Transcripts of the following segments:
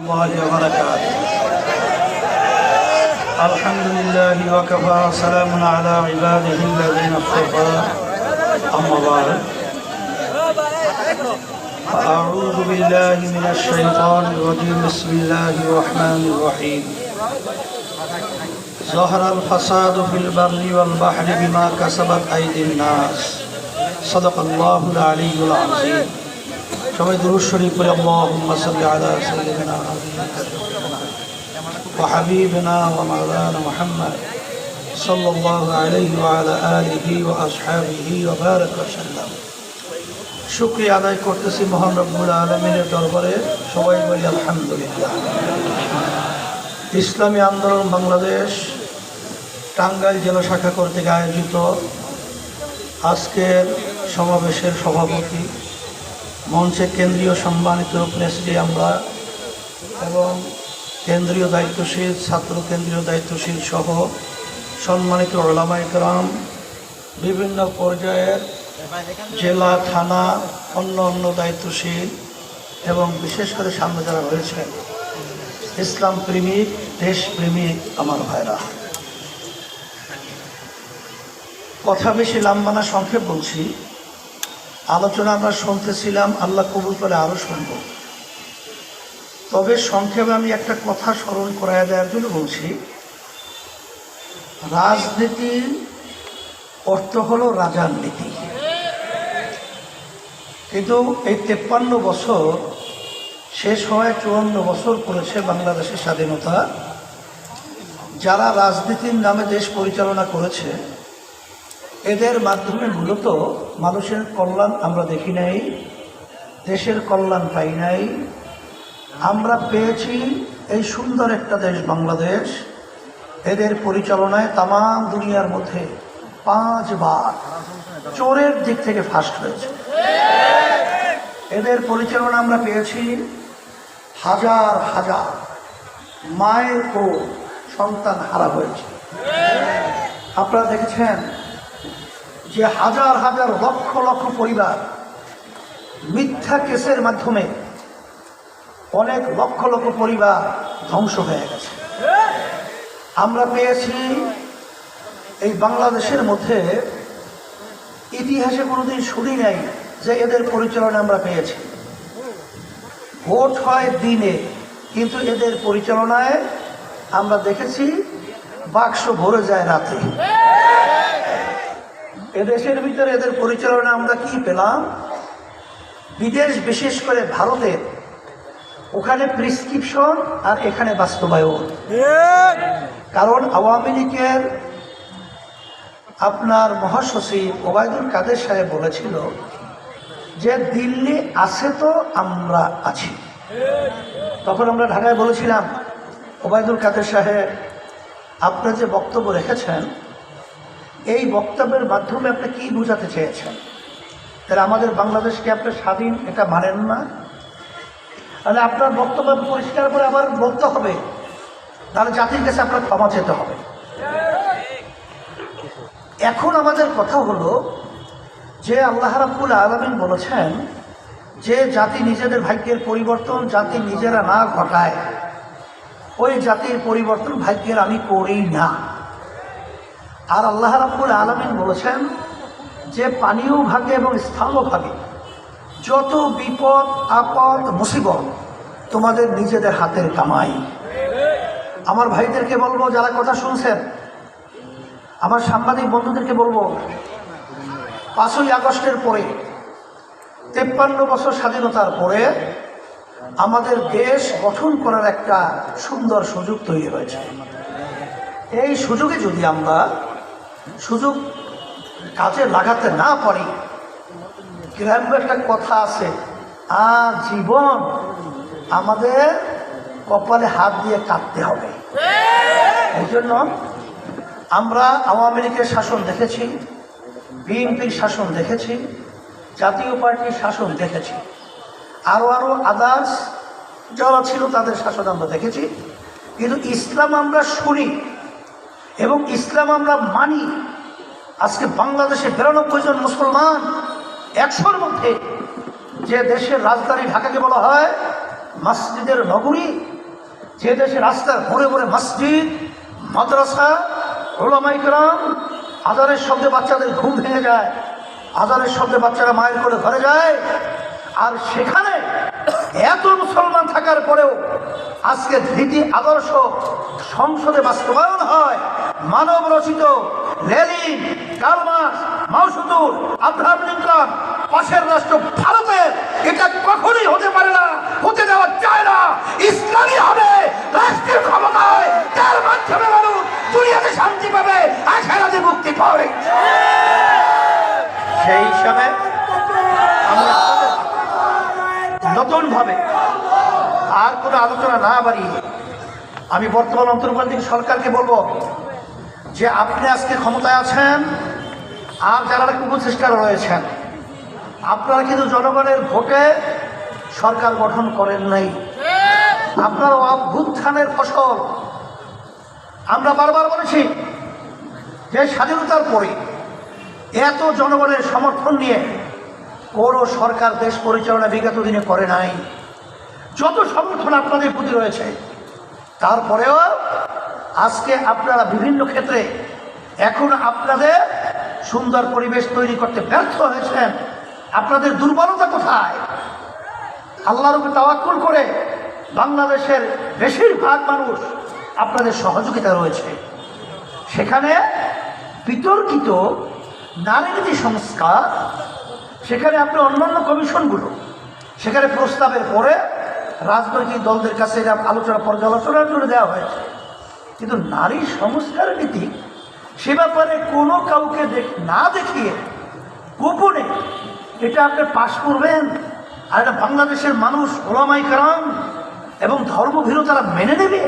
الله وبركاته. الحمد لله وكفى. وسلام على عباده الذين اصطفى. أما بعد. أعوذ بالله من الشيطان الرجيم. بسم الله الرحمن الرحيم. ظهر الفساد في البر والبحر بما كسبت أيدي الناس. صدق الله العلي العظيم. সবাই দুরুদ শরীফ আল্লাহুম্মা মুহাম্মদ সাল্লাল্লাহু আলাইহি ওয়া আলা আলিহি ওয়া আসহাবিহি ওয়া বারাক ওয়া সাল্লাম। শুকরিয়া আদায় করতেছি মহান রব্বুল আলমিনের দরবারে। সবাই বলি, আলহামদুলিল্লাহ। ইসলামী আন্দোলন বাংলাদেশ টাঙ্গাইল জেলা শাখা কর্তৃক আয়োজিত আজকের সমাবেশের সভাপতি মঞ্চে কেন্দ্রীয় সম্মানিত প্রেসিডি আমরা এবং কেন্দ্রীয় দায়িত্বশীল, ছাত্র কেন্দ্রীয় দায়িত্বশীল সহ সম্মানিত ওলামা ইকরাম বিভিন্ন পর্যায়ের জেলা, থানা, অন্য অন্য দায়িত্বশীল এবং বিশেষ করে সামনে যারা রয়েছেন, ইসলাম প্রেমিক দেশপ্রেমিক আমার ভাইরা। কথা বেশি লাম্বানা সংক্ষেপ বলছি। আলোচনা আমরা শুনতেছিলাম, আল্লাহ কবুল করে আরও শুনব। তবে সংক্ষেপে আমি একটা কথা স্মরণ করায় দেওয়ার জন্য বলছি। রাজনীতি অর্থ হলো রাজার নীতি। কিন্তু এই তেপ্পান্ন বছর, শেষ হওয়ায় চুয়ান্ন বছর করেছে বাংলাদেশের স্বাধীনতা। যারা রাজনীতির নামে দেশ পরিচালনা করেছে এদের মাধ্যমে মূলত মানুষের কল্যাণ আমরা দেখি নাই, দেশের কল্যাণ পাই নাই। আমরা পেয়েছি এই সুন্দর একটা দেশ বাংলাদেশ। এদের পরিচালনায় তাম দুনিয়ার মধ্যে পাঁচবার চোরের দিক থেকে ফার্স্ট হয়েছে। এদের পরিচালনা আমরা পেয়েছি হাজার হাজার মায়ের ও সন্তান হারা হয়েছে। আপনারা দেখেছেন যে হাজার হাজার লক্ষ লক্ষ পরিবার মিথ্যা কেসের মাধ্যমে অনেক লক্ষ লক্ষ পরিবার ধ্বংস হয়ে গেছে। আমরা পেয়েছি এই বাংলাদেশের মধ্যে ইতিহাসে কোনোদিন শুনি নাই যে এদের পরিচালনা আমরা পেয়েছি। ভোট হয় দিনে, কিন্তু এদের পরিচালনায় আমরা দেখেছি বাক্স ভরে যায় রাতে। এদেশের ভিতরে এদের পরিচালনা আমরা কি পেলাম? বিদেশ, বিশেষ করে ভারতের ওখানে প্রিসক্রিপশন আর এখানে বাস্তবায়ন। কারণ আওয়ামী লীগের আপনার মহাসচিব ওবায়দুল কাদের সাহেব বলেছিল যে দিল্লি আছে তো আমরা আছি। তখন আমরা ঢাকায় বলেছিলাম, ওবায়দুল কাদের সাহেব আপনার যে বক্তব্য রেখেছেন এই বক্তব্যের মাধ্যমে আপনি কি বোঝাতে চেয়েছেন? তাহলে আমাদের বাংলাদেশকে আপনি স্বাধীন, এটা মানেন না। তাহলে আপনার বক্তব্য পরিষ্কার করে আবার বলতে হবে। তাহলে জাতির কাছে আপনার ক্ষমা চেতে হবে। এখন আমাদের কথা হলো যে আল্লাহ রাব্বুল আলমিন বলেছেন যে জাতি নিজেদের ভাগ্যের পরিবর্তন জাতি নিজেরা না ঘটায়। ওই জাতির পরিবর্তন ভাগ্যের আমি করি না। আর আল্লাহ রাব্বুল আলমিন বলেছেন যে পানীয় ভাগে এবং স্থানও ভাগে। যত বিপদ, আপদ, মুসিবত তোমাদের নিজেদের হাতের কামাই। আমার ভাইদেরকে বলব, যারা কথা শুনছেন, আমার সাংবাদিক বন্ধুদেরকে বলব, পাঁচই আগস্টের পরে, তেপ্পান্ন বছর স্বাধীনতার পরে আমাদের দেশ গঠন করার একটা সুন্দর সুযোগ তৈরি হয়েছে। এই সুযোগে যদি আমরা সুযোগ কাজে লাগাতে না পারি। গ্রাম্য একটা কথা আছে আর জীবন আমাদের কপালে হাত দিয়ে কাটতে হবে। এই জন্য আমরা আওয়ামী লীগের শাসন দেখেছি, বিএনপির শাসন দেখেছি, জাতীয় পার্টির শাসন দেখেছি। আরও আরও আদার্স যারা ছিল তাদের শাসন আমরা দেখেছি। কিন্তু ইসলাম আমরা শুনি এবং ইসলাম আমরা মানি। আজকে বাংলাদেশে বিরানব্বই জন মুসলমান একশোর মধ্যে যে দেশের রাজধানী ঢাকাকে বলা হয় মসজিদের নগরী, যে দেশে রাস্তার ভরে ভরে মসজিদ, মাদ্রাসা ওলামাইকরাম আজারের শব্দে বাচ্চাদের ঘুম ভেঙে যায় আজারের শব্দে বাচ্চারা মায়ের করে ঘরে যায়। আর সেখানে এত মুসলমান থাকার পরেও আজকে ধৃতি আদর্শ সংসদে বাস্তবায়ন হয়। মানব রচিত লেলিন কালমাস মাউসুদুর আব্রাহাম লিঙ্কন, পাশের রাষ্ট্র ভারতের এটা কখনোই হতে পারে না, হতে দেওয়া যায় না। ইসলামী হবে রাষ্ট্রীয় ক্ষমতায়, তার মাধ্যমে মানুষ দুনিয়াতে শান্তি পাবে, আখেরাতে মুক্তি পাবে। সেই হিসাবে নতুন ভাবে আর কোনো আলোচনা না বাড়িয়ে আমি বর্তমান অন্তর্বর্তী সরকারকে বলব যে আপনি আজকে ক্ষমতায় আছেন, আর যারা উপদেষ্টারা রয়েছেন, আপনারা কিন্তু জনগণের ভোটে সরকার গঠন করেন নাই। আপনার অভ্যুত্থানের ফসল আমরা বারবার বলেছি যে স্বাধীনতার পরে এত জনগণের সমর্থন নিয়ে কোনো সরকার দেশ পরিচালনা বিগত দিনে করে নাই। যত সমর্থন আপনাদের প্রতি রয়েছে, তারপরেও আজকে আপনারা বিভিন্ন ক্ষেত্রে এখন আপনাদের সুন্দর পরিবেশ তৈরি করতে ব্যর্থ হয়েছেন। আপনাদের দুর্বলতা কোথায়? আল্লাহর উপর তাওয়াক্কুল করে বাংলাদেশের বেশিরভাগ মানুষ আপনাদের সহযোগিতা রয়েছে। সেখানে বিতর্কিত নারীনীতি সংস্কার, সেখানে আপনি অন্যান্য কমিশনগুলো, সেখানে প্রস্তাবের পরে রাজনৈতিক দলদের কাছে আলোচনা পর্যালোচনার জন্য দেওয়া হয়েছে। কিন্তু নারী সংস্কার নীতি সে ব্যাপারে কোনো কাউকে দেখ না দেখিয়ে গোপনে এটা আপনি পাশ করবেন। আর এটা বাংলাদেশের মানুষ, ওলামাই কারাম এবং ধর্মভীরতারা মেনে নেবে।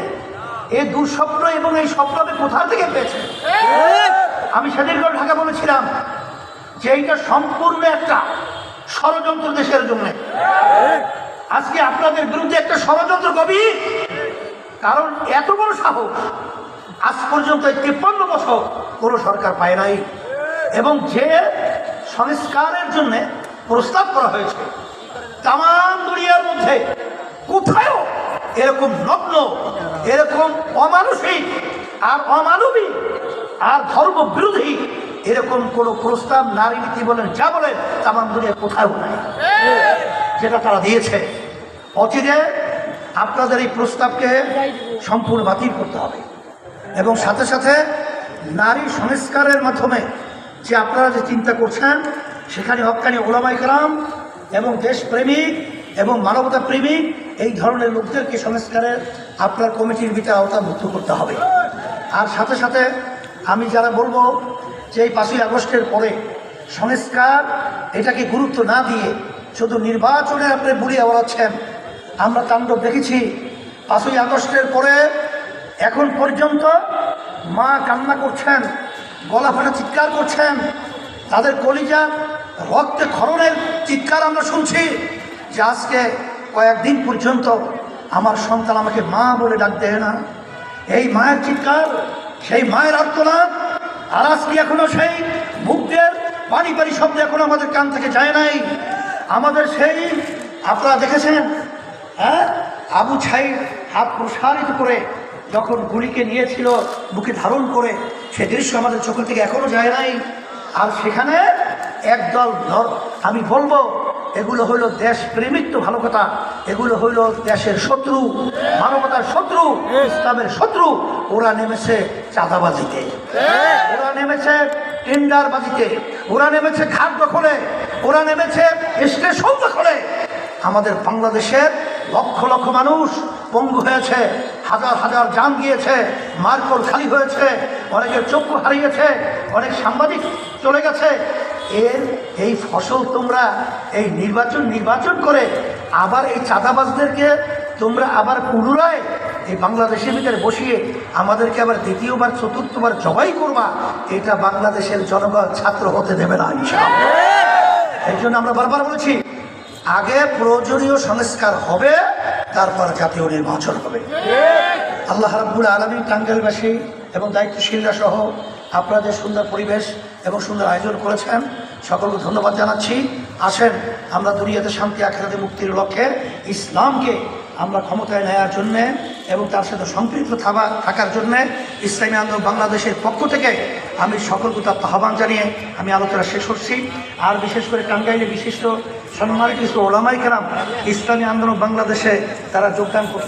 এই দুঃস্বপ্ন এবং এই স্বপ্ন আপনি কোথা থেকে পেয়েছেন? আমি সেদিন ঢাকা বলেছিলাম যে এইটা সম্পূর্ণ একটা ষড়যন্ত্র দেশের জন্য। আজকে আপনাদের বিরুদ্ধে একটা ষড়যন্ত্র গভীর। কারণ এত বড় সাহস। আজ পর্যন্ত তিপ্পান্ন বছর কোনো সরকার পায় নাই। এবং যে সংস্কারের জন্য প্রস্তাব করা হয়েছে তাম দুনিয়ার মধ্যে কোথায়ও এরকম নগ্ন এরকম অমানসিক আর অমানবিক আর ধর্ম বিরোধী এরকম কোনো প্রস্তাব নারী নীতি বলেন যা বলেন তাম দুনিয়া কোথাও নাই। যেটা তারা দিয়েছে। অচিরে আপনাদের এই প্রস্তাবকে সম্পূর্ণ বাতিল করতে হবে। এবং সাথে সাথে নারী সংস্কারের মাধ্যমে যে আপনারা যে চিন্তা করছেন, সেখানে হকানি ওলামাইকরাম এবং দেশপ্রেমিক এবং মানবতা প্রেমিক এই ধরনের লোকদেরকে সংস্কারের আপনার কমিটির ভিতরে আওতাভুক্ত করতে হবে। আর সাথে সাথে আমি যারা বলব যে এই পাঁচই আগস্টের পরে সংস্কার এটাকে গুরুত্ব না দিয়ে শুধু নির্বাচনে আপনি বুড়িয়ে ওড়াচ্ছেন আমরা তাণ্ডব দেখেছি পাঁচই আগস্টের পরে এখন পর্যন্ত মা কান্না করছেন, গলা ফাটা চিৎকার করছেন, তাদের কলিজা রক্তে ক্ষরণের চিৎকার আমরা শুনছি যে আজকে কয়েকদিন পর্যন্ত আমার সন্তান আমাকে মা বলে ডাক দেয় না। এই মায়ের চিৎকার, সেই মায়ের আর্তনাদ, আর আজকে এখনও সেই মুগ্ধের পানি পানি শব্দ এখনও আমাদের কান থেকে যায় নাই। আমাদের সেই, আপনারা দেখেছেন হ্যাঁ? আবু ছাই হাত প্রসারিত করে যখন গুলিকে নিয়েছিল, বুকে ধারণ করে, সে দৃশ্য আমাদের চোখের থেকে এখনও যায় নাই। আর সেখানে একদল ধর- আমি বলব, এগুলো হইল দেশ প্রেমিক তো ভালো কথা, এগুলো হইল দেশের শত্রু, মানবতার শত্রু, ইসলামের শত্রু। ওরা নেমেছে চাঁদাবাজিতে, ওরা নেমেছে টেন্ডার বাজিতে ওরা নেমেছে ঘাট দখলে ওরা নেমেছে স্টেশন দখলে। আমাদের বাংলাদেশের লক্ষ লক্ষ মানুষ পঙ্গু হয়েছে, হাজার হাজার যান গিয়েছে, মার্কল খালি হয়েছে, অনেকের চক্ষু হারিয়েছে, অনেক সাংবাদিক চলে গেছে। এর এই ফসল তোমরা এই নির্বাচন নির্বাচন করে আবার এই চাঁদাবাজদেরকে তোমরা আবার পুনরায় এই বাংলাদেশের ভিতরে বসিয়ে আমাদেরকে আবার দ্বিতীয়বার, চতুর্থবার জবাই করবা, এটা বাংলাদেশের জনগণ ছাত্র হতে দেবে না এই জন্য আমরা বারবার বলেছি আগে প্রয়োজনীয় সংস্কার হবে, তারপর জাতীয় নির্বাচন হবে। আল্লাহ রাব্বুল আলমী টাঙ্গেলবাসী এবং দায়িত্বশীলরা সহ আপনাদের সুন্দর পরিবেশ এবং সুন্দর আয়োজন করেছেন। সকলকে ধন্যবাদ জানাচ্ছি। আসেন, আমরা দুনিয়াতে শান্তি, আখেরাতে মুক্তির লক্ষ্যে ইসলামকে আমরা ক্ষমতায় নেওয়ার জন্যে এবং তার সাথে সম্পৃক্ত থাকা- থাকার জন্যে ইসলামী আন্দোলন বাংলাদেশের পক্ষ থেকে আমি সকলকে তার আহ্বান জানিয়ে আমি আলোচনা শেষ করছি। আর বিশেষ করে টাঙ্গাইলে বিশিষ্ট সম্মানিত ওলামাই কেরাম ইসলামী আন্দোলন বাংলাদেশে তারা যোগদান করতে